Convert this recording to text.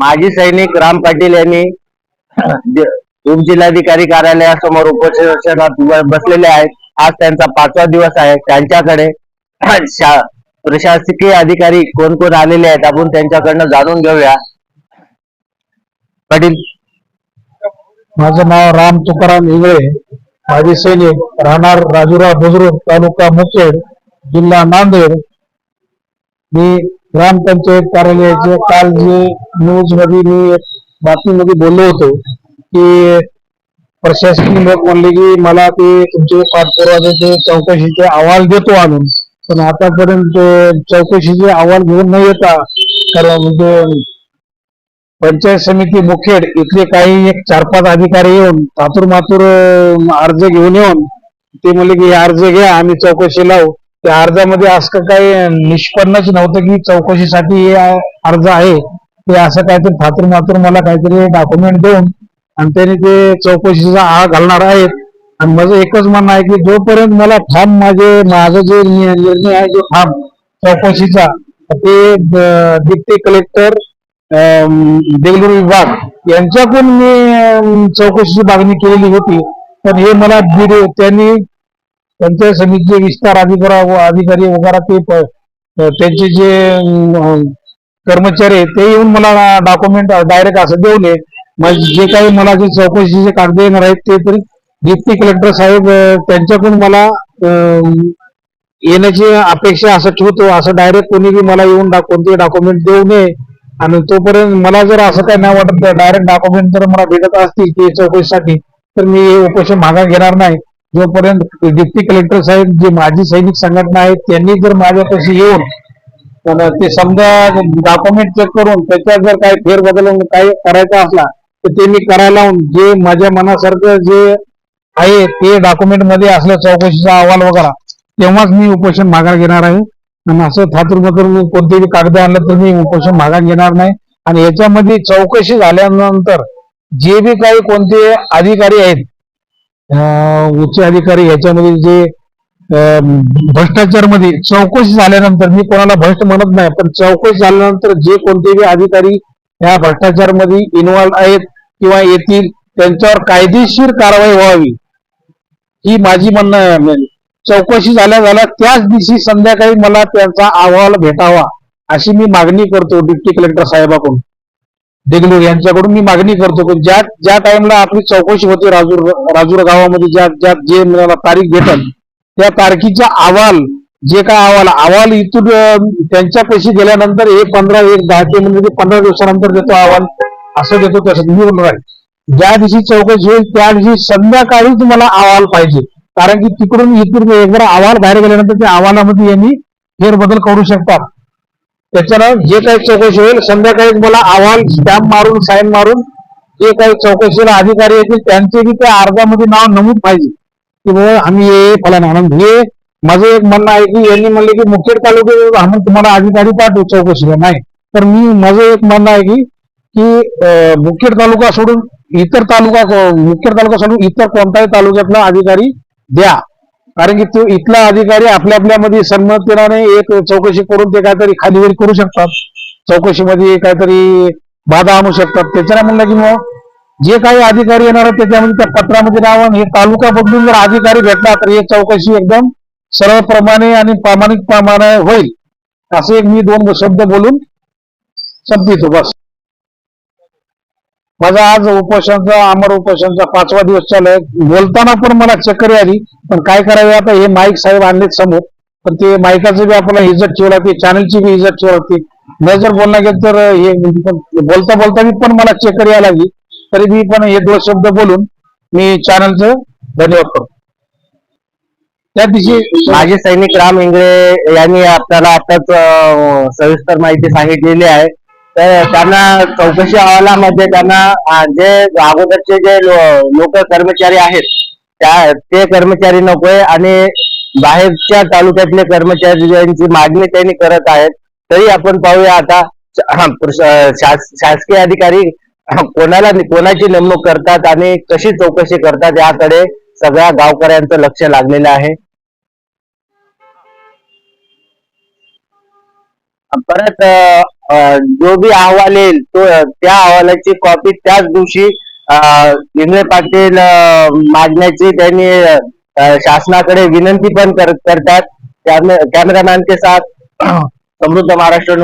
माजी सैनिक राम पाटील यांनी उपजिल्हाधिकारी कार्यालयासमोर उपोषणात बसलेले आहेत. आज त्यांचा पाचवा दिवस आहे. त्यांच्याकडे शा- प्रशासकीय अधिकारी कोण कोण आलेले आहेत आपण त्यांच्याकडनं जाणून घेऊया. पाटील. माझं नाव राम तुकाराम इंगळे. माजी सैनिक राहणार राजुरा बुजुर्ग तालुका मुखेड जिल्हा नांदेड. मी ग्रामपंचायत कार्यालयाचे काल जे न्यूजमध्ये मी बातमीमध्ये बोललो होतो की प्रशासकीय लोक म्हणले की मला ते तुमचे पाठपुराव्याचे चौकशीचे अहवाल देतो आणून. पण आतापर्यंत चौकशीचे अहवाल घेऊन न येता कारण म्हणजे पंचायत समिती मुखेड इथले काही एक चार पाच अधिकारी येऊन तातूर मातूर अर्ज घेऊन येऊन ते म्हणले की अर्ज घ्या आम्ही चौकशी लावू. त्या अर्जामध्ये असं काही निष्पन्नच नव्हतं की चौकशीसाठी हे अर्ज आहे. ते असं काहीतरी थातूर मातूर मला काहीतरी डॉक्युमेंट देऊन आणि त्यांनी ते चौकशीचा आळ घालणार आहेत. आणि माझं एकच म्हणणं आहे की जोपर्यंत मला ठाम माझे माझं जे निर्णय आहे जो ठाम चौकशीचा ते डिप्टी कलेक्टर देगलूर विभाग यांच्याकडून मी चौकशीची मागणी केलेली होती. पण हे मला त्यांनी पंचायत समितीचे विस्तार अधिकारी अधिकारी वगैरे ते प- त्यांचे जे कर्मचारी आहेत ते येऊन मला डॉक्युमेंट डायरेक्ट असं देऊ नये मग जे काही मला जे चौकशीचे कागद येणार आहेत ते तरी डिप्टी कलेक्टर साहेब त्यांच्याकडून मला येण्याची अपेक्षा असं ठेवतो. असं डायरेक्ट कोणी बी मला येऊन डा- कोणते डॉक्युमेंट देऊ नये. आणि तोपर्यंत मला जर असं काही नाही वाटत डायरेक्ट डॉक्युमेंट जर मला भेटत असतील की चौकशीसाठी तर मी हे उपोषण मागा घेणार नाही. जोपर्यंत डिप्टी कलेक्टर साहेब जे माजी सैनिक संघटना आहेत त्यांनी जर माझ्यापाशी येऊन पण ते समजा डॉक्युमेंट चेक करून त्याच्यात जर काही फेरबदल काही करायचा असला तर ते मी करायला जे माझ्या मनासारखं जे आहे ते डॉक्युमेंटमध्ये असल्या चौकशीचा अहवाल वगैरे तेव्हाच मी उपोषण मागा घेणार आहे. आणि असं थातूर करून कोणतेही कागद आणलं तर मी उपोषण मागा घेणार नाही. आणि याच्यामध्ये चौकशी झाल्यानंतर जे बी काही कोणते अधिकारी आहेत उच्च अधिकारी याच्यामध्ये जे भ्रष्टाचारमध्ये चौकशी झाल्यानंतर मी कोणाला भ्रष्ट म्हणत नाही पण चौकशी झाल्यानंतर जे कोणतेही अधिकारी या भ्रष्टाचारमध्ये इन्व्हॉल्व आहेत किंवा येतील त्यांच्यावर कायदेशीर कारवाई व्हावी. ही माझी म्हणणं आहे. म्हणजे चौकशी झाल्या झाल्या त्याच दिवशी संध्याकाळी मला त्यांचा अहवाल भेटावा अशी मी मागणी करतो डिप्टी कलेक्टर साहेबाकडून. देगलूर यांच्याकडून मी मागणी करतो की ज्या ज्या टाइमला आपली चौकशी होती राजूर राजूर गावामध्ये ज्या ज्या जे मला तारीख भेटल त्या तारखेचा अहवाल जे काय अहवाल अहवाल इथून त्यांच्या पैसे गेल्यानंतर एक पंधरा एक दहा ते म्हणजे पंधरा दिवसानंतर देतो अहवाल असं देतो तसं मी बोलणार आहे. ज्या दिवशी चौकशी होईल त्या दिवशी संध्याकाळी तुम्हाला अहवाल पाहिजे. कारण की तिकडून इथून एकदा अहवाल बाहेर गेल्यानंतर त्या अहवालामध्ये यांनी फेरबदल करू शकतात. त्याच्यानं जे काही चौकशी होईल संध्याकाळी मला अहवाल स्टॅम्प मारून साईन मारून जे काही चौकशीला अधिकारी येतील त्यांचे बी त्या अर्जामध्ये नाव नमूद पाहिजे. की बाबा आम्ही हे फलाना म्हणून हे माझं एक म्हणणं आहे की यांनी म्हणले की मुखेड तालुक्यात आम्ही तुम्हाला अधिकारी पाठवू चौकशीला. नाही. तर मी माझं एक म्हणणं आहे की की मुखेड तालुका सोडून इतर तालुका मुखेड तालुका सोडून इतर कोणताही तालुक्यातला अधिकारी द्या. कारण की तो इथला अधिकारी आपल्या आपल्यामध्ये संमतीने एक चौकशी करून ते काहीतरी खालीवर करू शकतात. चौकशीमध्ये काहीतरी बाधा आणू शकतात. त्याच्यानं म्हणलं की मग जे काही अधिकारी येणार आहेत त्याच्यामध्ये त्या पत्रामध्ये नाव हे तालुका बदलून जर अधिकारी भेटला तर हे चौकशी एकदम सरळ प्रमाणे आणि प्रामाणिक प्रमाणे होईल. असे एक मी दोन शब्द बोलून संपितो बस. माझा आज उपोषणचा अमर उपोषणचा पाचवा दिवस चालू आहे. बोलताना पण मला चक्कर आली पण काय करावे आता हे माईक साहेब आणलेत समोर. पण ते माईकाचं बी आपल्याला इज्जत ठेवला ते चॅनलची बी इज्जत ठेवला लागते. नाही जर बोलणं गेलं तर हे म्हणजे बोलता बोलता मी पण मला चक्कर यायला लागली. तरी मी पण हे दोन शब्द बोलून मी चॅनलचं धन्यवाद करतो. त्या दिवशी माझे सैनिक राम इंगळे यांनी आपल्याला आताच सविस्तर माहिती सांगितलेली आहे. तर त्यांना चौकशी अहवालामध्ये त्यांना जे अगोदरचे जे लोक कर्मचारी आहेत त्या ते कर्मचारी नकोय आणि बाहेरच्या तालुक्यातले कर्मचारी ज्यांची मागणी त्यांनी करत आहेत तरी आपण पाहूया आता शास- शासकीय अधिकारी कोणाला कोणाची नेमणूक करतात आणि कशी चौकशी करतात याकडे सगळ्या गावकऱ्यांचं लक्ष लागलेलं आहे. परत जो बी अहवाल येईल तो त्या अहवालाची कॉपी त्याच दिवशी इंद्र पाटील मागण्याची त्यांनी शासनाकडे विनंती पण करतात. कॅमेरामॅन के साथ समृद्ध महाराष्ट्र